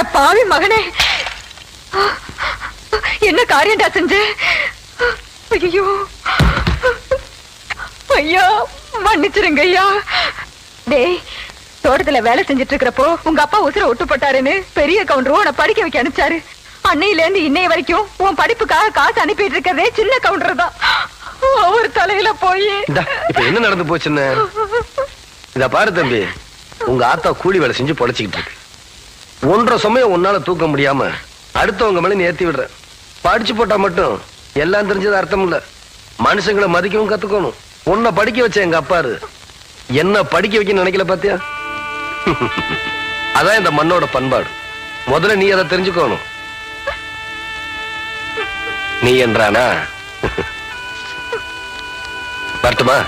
அட பாவி மகனே. என்ன காரியம்டா செஞ்சு? ஐயோ ஐயா மன்னிச்சிருங்க ஐயா. டேய் தோட்டத்துல வேலை செஞ்சுட்டு இருக்கிறப்போ உங்க அப்பா உசுர ஒட்டு போட்டாருன்னு பெரிய கவுண்டர் உன படிக்க வைக்க அனுப்பிச்சாரு. அன்னையில இருந்து இன்னைய வரைக்கும் உன் படிப்புக்காக காசு அனுப்பிட்டு இருக்கிறதே சின்ன கவுண்டர் தான். ஒவ்வொரு தலையில போய். இப்ப என்ன நடந்து போச்சுன்னு? இத பாரு தம்பி உங்க ஆத்தா கூலி வேலை செஞ்சு பொழைச்சிக்கிட்டு இருக்கு. ஒன்றரை சமயம் உன்னால தூக்க முடியாம அடுத்தவங்க மேல நீ ஏத்தி படிச்சு போட்டா மட்டும் எல்லாம் தெரிஞ்சது அர்த்தம் இல்ல. மனுஷங்களை மதிக்கவும் கத்துக்கணும். உன்னை படிக்க வச்ச எங்க அப்பாரு என்ன படிக்க வைக்க நினைக்கல பாத்தியா? அதான் இந்த மண்ணோட பண்பாடு. முதல்ல நீ அதை தெரிஞ்சுக்கணும். நீ என்றானா? வரட்டுமா?